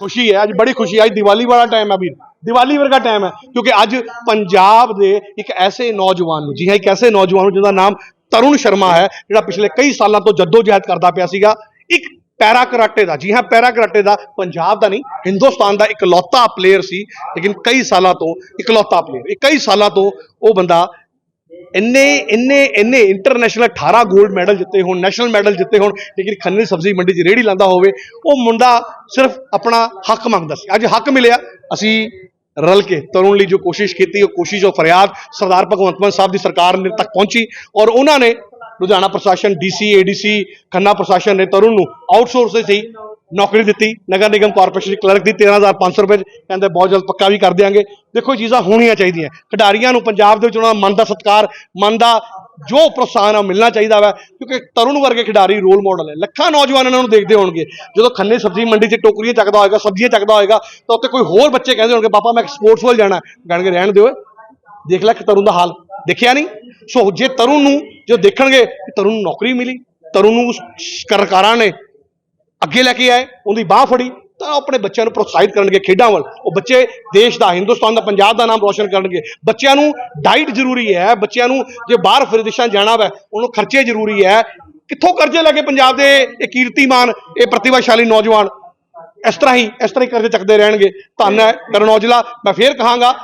ਖੁਸ਼ੀ ਹੈ, ਅੱਜ ਬੜੀ ਖੁਸ਼ੀ ਹੈ। ਅੱਜ ਦੀਵਾਲੀ ਵਾਲਾ ਟਾਈਮ ਹੈ ਵੀਰ। ਦੀਵਾਲੀ ਵਰਗਾ ਟਾਈਮ ਹੈ, ਕਿਉਂਕਿ ਅੱਜ ਪੰਜਾਬ ਦੇ ਇੱਕ ਐਸੇ ਨੌਜਵਾਨ ਨੂੰ, ਜੀ ਹਾਂ, ਇੱਕ ਐਸੇ ਨੌਜਵਾਨ ਨੂੰ ਜਿਹਦਾ ਨਾਮ ਤਰੁਣ ਸ਼ਰਮਾ ਹੈ, ਜਿਹੜਾ ਪਿਛਲੇ ਕਈ ਸਾਲਾਂ ਤੋਂ ਜਦੋਜਹਿਦ ਕਰਦਾ ਪਿਆ ਸੀਗਾ, ਇੱਕ ਪੈਰਾ ਕਰਾਟੇ ਦਾ, ਜੀ ਹਾਂ, ਪੈਰਾ ਕਰਾਟੇ ਦਾ ਪੰਜਾਬ ਦਾ ਨਹੀਂ, ਹਿੰਦੁਸਤਾਨ ਦਾ ਇਕਲੌਤਾ ਪਲੇਅਰ ਸੀ, ਲੇਕਿਨ ਕਈ ਸਾਲਾਂ ਤੋਂ ਇਕਲੌਤਾ ਪਲੇਅਰ ਕਈ ਸਾਲਾਂ ਤੋਂ ਉਹ ਬੰਦਾ ਇੰਨੇ ਇੰਨੇ ਇੰਨੇ ਇੰਟਰਨੈਸ਼ਨਲ 18 골ਡ ਮੈਡਲ ਜਿੱਤੇ ਹੋਣ ਨੈਸ਼ਨਲ ਮੈਡਲ ਜਿੱਤੇ ਹੋਣ, ਲੇਕਿਨ ਖੰਨੇ ਸਬਜ਼ੀ ਮੰਡੀ 'ਚ ਰੇੜੀ ਲਾਂਦਾ ਹੋਵੇ, ਉਹ ਮੁੰਡਾ ਸਿਰਫ ਆਪਣਾ ਹੱਕ ਮੰਗਦਾ ਸੀ। ਅੱਜ ਹੱਕ ਮਿਲਿਆ। ਅਸੀਂ ਰਲ ਕੇ ਤਰੁਣ ਲਈ ਜੋ ਕੋਸ਼ਿਸ਼ ਕੀਤੀ, ਉਹ ਕੋਸ਼ਿਸ਼, ਉਹ ਫਰਿਆਦ ਸਰਦਾਰ ਭਗਵੰਤ ਮਾਨ ਸਾਹਿਬ ਦੀ ਸਰਕਾਰ ਨੇ ਤੱਕ ਪਹੁੰਚੀ ਔਰ ਉਹਨਾਂ ਨੇ ਲੁਧਿਆਣਾ ਪ੍ਰਸ਼ਾਸਨ ਡੀਸੀ ਏਡੀਸੀ ਖੰਨਾ ਪ੍ਰਸ਼ਾਸਨ ਨੇ ਤਰੁਣ ਨੂੰ ਆਊਟਸੋਰਸ ਦੇ ਸੀ ਨੌਕਰੀ ਦਿੱਤੀ, ਨਗਰ ਨਿਗਮ ਕਾਰਪੋਰੇਸ਼ਨ ਦੇ ਕਲਰਕ ਦੀ 13500 ਰੁਪਏ 'ਚ ਕਹਿੰਦੇ ਬਹੁਤ ਜਲਦ ਪੱਕਾ ਵੀ ਕਰ ਦਿਆਂਗੇ। ਦੇਖੋ ਇਹ ਚੀਜ਼ਾਂ ਹੋਣੀਆਂ ਚਾਹੀਦੀਆਂ। ਖਿਡਾਰੀਆਂ ਨੂੰ ਪੰਜਾਬ ਦੇ ਵਿੱਚ ਉਹਨਾਂ ਦਾ ਮਨ ਦਾ ਸਤਿਕਾਰ, ਮਨ ਦਾ ਜੋ ਪ੍ਰੋਤਸਾਹਨ ਆ ਉਹ ਮਿਲਣਾ ਚਾਹੀਦਾ ਵਾ, ਕਿਉਂਕਿ ਤਰੁਣ ਵਰਗੇ ਖਿਡਾਰੀ ਰੋਲ ਮਾਡਲ ਹੈ ਲੱਖਾਂ ਨੌਜਵਾਨ ਇਹਨਾਂ ਨੂੰ ਦੇਖਦੇ ਹੋਣਗੇ। ਜਦੋਂ ਖੰਨੇ ਸਬਜ਼ੀ ਮੰਡੀ 'ਚ ਟੋਕਰੀਆਂ ਚੱਕਦਾ ਹੋਏਗਾ, ਸਬਜ਼ੀਆਂ ਚੱਕਦਾ ਹੋਏਗਾ, ਤਾਂ ਉੱਥੇ ਕੋਈ ਹੋਰ ਬੱਚੇ ਕਹਿੰਦੇ ਹੋਣਗੇ, ਪਾਪਾ, ਮੈਂ ਸਪੋਰਟਸ ਵੱਲ ਜਾਣਾ ਕਹਿਣਗੇ, ਰਹਿਣ ਦਿਓ ਦੇਖ ਲੈ ਕਿ ਤਰੁਣ ਦਾ ਹਾਲ। ਦੇਖਿਆ ਨਹੀਂ? ਸੋ ਜੇ ਤਰੁਣ ਨੂੰ, ਜੋ ਦੇਖਣਗੇ ਕਿ ਤਰੁਣ ਨੂੰ ਨੌਕਰੀ ਮਿਲੀ, ਤਰੁਣ ਨੂੰ ਸਰਕਾਰਾਂ ਨੇ ਅੱਗੇ ਲੈ ਕੇ ਆਏ, ਉਹਦੀ ਬਾਹ ਫੜੀ, ਤਾਂ ਉਹ ਆਪਣੇ ਬੱਚਿਆਂ ਨੂੰ ਪ੍ਰੋਤਸਾਹਿਤ ਕਰਨਗੇ ਖੇਡਾਂ ਵੱਲ। ਉਹ ਬੱਚੇ ਦੇਸ਼ ਦਾ, ਹਿੰਦੁਸਤਾਨ ਦਾ, ਪੰਜਾਬ ਦਾ ਨਾਮ ਰੋਸ਼ਨ ਕਰਨਗੇ। ਬੱਚਿਆਂ ਨੂੰ ਡਾਈਟ ਜ਼ਰੂਰੀ ਹੈ, ਬੱਚਿਆਂ ਨੂੰ ਜੇ ਬਾਹਰ ਵਿਦੇਸ਼ਾਂ ਜਾਣਾ ਵਾ, ਉਹਨੂੰ ਖਰਚੇ ਜ਼ਰੂਰੀ ਹੈ। ਕਿੱਥੋਂ ਕਰਜ਼ੇ ਲੈ ਕੇ ਪੰਜਾਬ ਦੇ ਇਹ ਕੀਰਤੀਮਾਨ, ਇਹ ਪ੍ਰਤਿਭਾਸ਼ਾਲੀ ਨੌਜਵਾਨ? ਇਸ ਤਰ੍ਹਾਂ ਹੀ, ਇਸ ਤਰ੍ਹਾਂ ਹੀ ਕਰਜ਼ੇ ਚੱਕਦੇ ਰਹਿਣਗੇ। ਧੰਨ ਹੈ ਕਰਨ ਔਜਲਾ ਮੈਂ ਫੇਰ ਕਹਾਂਗਾ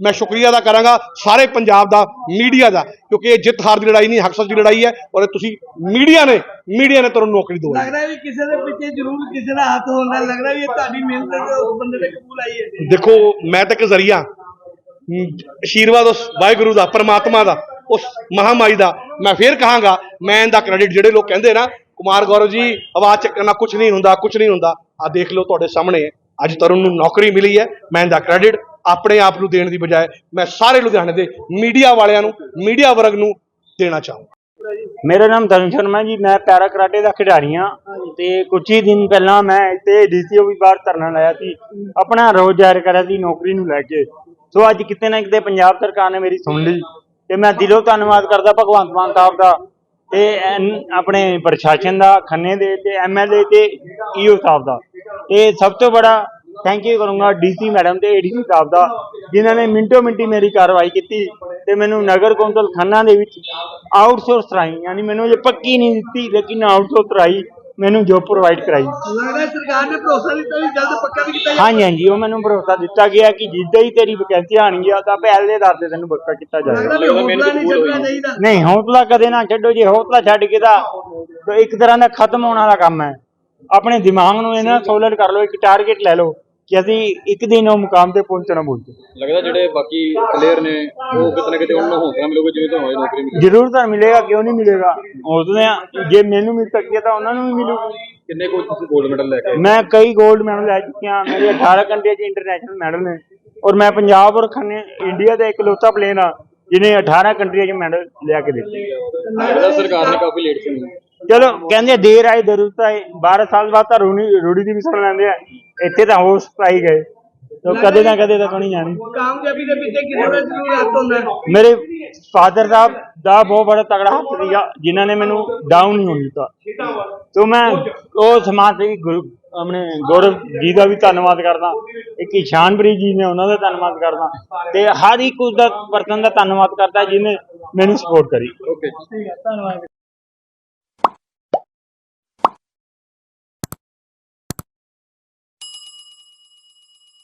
ਮੈਂ ਸ਼ੁਕਰੀਆ ਅਦਾ ਕਰਾਂਗਾ ਸਾਰੇ ਪੰਜਾਬ ਦਾ ਮੀਡੀਆ ਦਾ ਕਿਉਂਕਿ ਇਹ ਜਿੱਤ ਹਾਰ ਦੀ ਲੜਾਈ ਨਹੀਂ ਹੱਕ ਸੱਚ ਦੀ ਲੜਾਈ ਹੈ ਔਰ ਤੁਸੀਂ ਮੀਡੀਆ ਨੇ ਮੀਡੀਆ ਨੇ ਤੁਹਾਨੂੰ ਨੌਕਰੀ ਦਵਾਈ ਲੱਗਦਾ ਵੀ ਕਿਸੇ ਦੇ ਪਿੱਛੇ ਜ਼ਰੂਰ ਕਿਸੇ ਦਾ ਹੱਥ ਹੁੰਦਾ ਲੱਗਦਾ ਵੀ ਇਹ ਤੁਹਾਡੀ ਮਿਹਨਤ ਬੰਦੇ ਦੇ ਕਬੂਲ ਆਈ ਹੈ। ਦੇਖੋ ਮੈਂ ਤਾਂ ਇੱਕ ਜ਼ਰੀਆ ਹਮ, ਆਸ਼ੀਰਵਾਦ ਉਸ ਵਾਹਿਗੁਰੂ ਦਾ ਪਰਮਾਤਮਾ ਦਾ ਉਸ ਮਹਾਮਾਈ ਦਾ ਮੈਂ ਫੇਰ ਕਹਾਂਗਾ ਮੈਂ ਇਹਦਾ ਕ੍ਰੈਡਿਟ ਜਿਹੜੇ ਲੋਕ ਕਹਿੰਦੇ ਨਾ ਕੁਮਾਰ ਗੌਰਵ ਜੀ ਆਵਾਜ਼ ਚੱਕਣਾ ਕੁਝ ਨਹੀਂ ਹੁੰਦਾ ਕੁਝ ਨਹੀਂ ਹੁੰਦਾ ਆ ਦੇਖ ਲਓ ਤੁਹਾਡੇ ਸਾਹਮਣੇ ਅੱਜ ਤਰੁਣ ਨੂੰ ਨੌਕਰੀ ਮਿਲੀ ਹੈ ਮੈਂ ਇਹਦਾ ਕ੍ਰੈਡਿਟ ਆਪਣੇ ਆਪ ਨੂੰ ਦੇਣ ਦੀ ਬਜਾਏ ਮੈਂ ਸਾਰੇ ਲੁਧਿਆਣੇ ਦੇ ਮੀਡੀਆ ਵਾਲਿਆਂ ਨੂੰ, ਮੀਡੀਆ ਵਰਗ ਨੂੰ ਦੇਣਾ ਚਾਹੂੰਗਾ। ਮੇਰਾ ਨਾਮ ਤਰਨ ਸ਼ਰਮਾ ਜੀ, ਮੈਂ ਪੈਰਾ ਕਰਾਟੇ ਦਾ ਖਿਡਾਰੀ ਹਾਂ ਤੇ ਕੁਝ ਹੀ ਦਿਨ ਪਹਿਲਾਂ ਮੈਂ ਇੱਥੇ ਡੀਸੀਓ ਵੀ ਬਾਹਰ ਧਰਨਾ ਲਾਇਆ ਸੀ, ਆਪਣਾ ਰੋਜ਼ ਜ਼ਾਹਿਰ ਕਰਿਆ ਸੀ ਨੌਕਰੀ ਨੂੰ ਲੈ ਕੇ। ਸੋ ਅੱਜ ਕਿਤੇ ਨਾ ਕਿਤੇ ਪੰਜਾਬ ਸਰਕਾਰ ਨੇ ਮੇਰੀ ਸੁਣ ਲਈ ਤੇ ਮੈਂ ਦਿਲੋਂ ਧੰਨਵਾਦ ਕਰਦਾ ਭਗਵੰਤ ਮਾਨ ਸਾਹਿਬ ਦਾ ਤੇ ਆਪਣੇ ਪ੍ਰਸ਼ਾਸਨ ਦਾ, ਖੰਨੇ ਦੇ ਤੇ ਐਮਐਲਏ ਤੇ ਈਓ ਸਾਹਿਬ ਦਾ। ਇਹ ਸਭ ਤੋਂ ਬੜਾ ਥੈਂਕ ਯੂ ਕਰੂੰਗਾ ਡੀਸੀ ਮੈਡਮ ਤੇ ਏਡੀਸੀ ਸਾਹਿਬ ਦਾ ਜਿਨ੍ਹਾਂ ਨੇ ਮਿੰਟੋ ਮਿੰਟੀ ਮੇਰੀ ਕਾਰਵਾਈ ਕੀਤੀ ਤੇ ਮੈਨੂੰ ਨਗਰ ਕੌਂਸਲ ਖੰਨਾ ਦੇ ਵਿੱਚ ਆਊਟਸੋਰਸ ਰਾਈ ਯਾਨੀ ਮੈਨੂੰ ਜੇ ਪੱਕੀ ਨਹੀਂ ਦਿੱਤੀ ਲੇਕਿਨ ਆਊਟਸੋਰਸ ਰਾਈ ਮੈਨੂੰ ਜੋਬ ਪ੍ਰੋਵਾਈਡ ਕਰਾਈ। ਲੱਗਦਾ ਹੈ ਸਰਕਾਰ ਨੇ ਭਰੋਸਾ ਦਿੱਤਾ ਵੀ ਜਲਦ ਪੱਕਾ ਵੀ ਕੀਤਾ ਹਾਂਜੀ ਹਾਂਜੀ ਉਹ ਮੈਨੂੰ ਭਰੋਸਾ ਦਿੱਤਾ ਗਿਆ ਕਿ ਜਿੱਦਾਂ ਹੀ ਤੇਰੀ ਵੈਕੈਂਸੀ ਆਣਗੀਆਂ ਤਾਂ ਪਹਿਲ ਦੇ ਆਧਾਰ ਤੇ ਤੈਨੂੰ ਪੱਕਾ ਕੀਤਾ ਜਾਏਗਾ ਨਹੀਂ ਹੌਸਲਾ ਕਦੇ ਨਾ ਛੱਡੋ ਜੇ ਹੌਸਲਾ ਛੱਡ ਕੇ ਤਾਂ ਤਾਂ ਇੱਕ ਤਰ੍ਹਾਂ ਦਾ ਖਤਮ ਹੋਣ ਵਾਲਾ ਕੰਮ ਹੈ। ਆਪਣੇ ਦਿਮਾਗ ਨੂੰ ਇਹਨਾਂ ਸੋਲਡ ਕਰ ਲਓ ਇੱਕ ਟਾਰਗੇਟ ਲੈ ਲਓ। ਕਿ ਅਸੀਂ ਇੱਕ ਦਿਨ ਉਹ ਮੁਕਾਮ ਤੇ ਪਹੁੰਚਣਾ ਬੋਲਦੇ ਲੱਗਦਾ ਜਿਹੜੇ ਬਾਕੀ ਪਲੇਅਰ ਨੇ ਉਹ ਕਿਤੇ ਨਾ ਕਿਤੇ ਉਹਨਾਂ ਨੂੰ ਹੌਸਲਾ ਮਿਲੂਗਾ ਜਿਵੇਂ ਤੁਹਾਨੂੰ ਅੱਜ ਨੌਕਰੀ ਮਿਲੀ। ਜ਼ਰੂਰ ਤਾਂ ਮਿਲੇਗਾ ਕਿਉਂ ਨਹੀਂ ਮਿਲੇਗਾ? ਹੌਸਲੇ ਆ, ਜੇ ਮੈਨੂੰ ਮਿਲ ਸਕੀ ਹੈ ਤਾਂ ਉਹਨਾਂ ਨੂੰ ਵੀ ਮਿਲੂਗੀ ਕਿੰਨੇ ਕੁ ਤੁਸੀਂ 골ਡ ਮੈਡਲ ਲੈ ਕੇ? ਮੈਂ ਕਈ 골ਡ ਮੈਡਲ ਲੈ ਚੁੱਕਿਆ ਮੇਰੇ 18 ਕੰਟਰੀਆਂ 'ਚ ਇੰਟਰਨੈਸ਼ਨਲ ਮੈਡਲ ਨੇ। ਔਰ ਮੈਂ ਪੰਜਾਬ ਔਰ ਖੰਨੇ ਇੰਡੀਆ ਦਾ ਇਕਲੌਤਾ ਪਲੇਅਰ ਆ ਜਿਹਨੇ 18 ਕੰਟਰੀਆਂ 'ਚ ਮੈਡਲ ਲਿਆ ਕੇ ਦਿੱਤੇ। ਲੱਗਦਾ ਸਰਕਾਰ ਨੇ ਕਾਫੀ ਲੇਟ ਸੁਣੀ। ਚਲੋ ਕਹਿੰਦੇ ਦੇਰ ਆਏ ਦਰੁਸਤ ਆਏ 12 ਸਾਲ ਬਾਅਦ ਤਾਂ ਰੂਣੀ ਰੂੜੀ ਦੀ ਵੀ ਸੁਣ ਲੈਂਦੇ ਆ। ਇੱਥੇ ਤਾਂ ਹੋਸ਼ ਪਾਈ ਗਏ। ਤੋ ਕਦੇ ਨਾ ਕਦੇ ਤਾਂ ਕੋਈ ਜਾਣੀ। ਕਾਮਯਾਬੀ ਦੇ ਪਿੱਛੇ ਕਿਸੇ ਦਾ ਜ਼ਰੂਰ ਹੱਥ ਹੁੰਦਾ। ਹੈ ਮੇਰੇ ਫਾਦਰ ਸਾਹਿਬ ਦਾ ਬਹੁਤ ਬੜਾ ਤਗੜਾ ਹੱਥ ਸੀਗਾ ਜਿਨ੍ਹਾਂ ਨੇ ਮੈਨੂੰ ਡਾਊਨ ਨਹੀਂ ਹੋਣ ਦਿੱਤਾ। ਤੋ ਮੈਂ ਉਹ ਸਮਾਜ ਸੇਵੀ ਗੁਰੂ ਆਪਣੇ ਗੌਰਵ ਜੀ ਦਾ ਵੀ ਧੰਨਵਾਦ ਕਰਦਾ। ਇੱਕ ਇਸ਼ਾਨਪ੍ਰੀਤ ਜੀ ਨੇ ਉਹਨਾਂ ਦਾ ਧੰਨਵਾਦ ਕਰਦਾ। ਤੇ ਹਰ ਇੱਕ ਉਸ ਦਾ ਪਰਸਨ ਦਾ ਧੰਨਵਾਦ ਕਰਦਾ ਜਿਹਨੇ ਮੈਨੂੰ ਸਪੋਰਟ ਕਰੀ। ਓਕੇ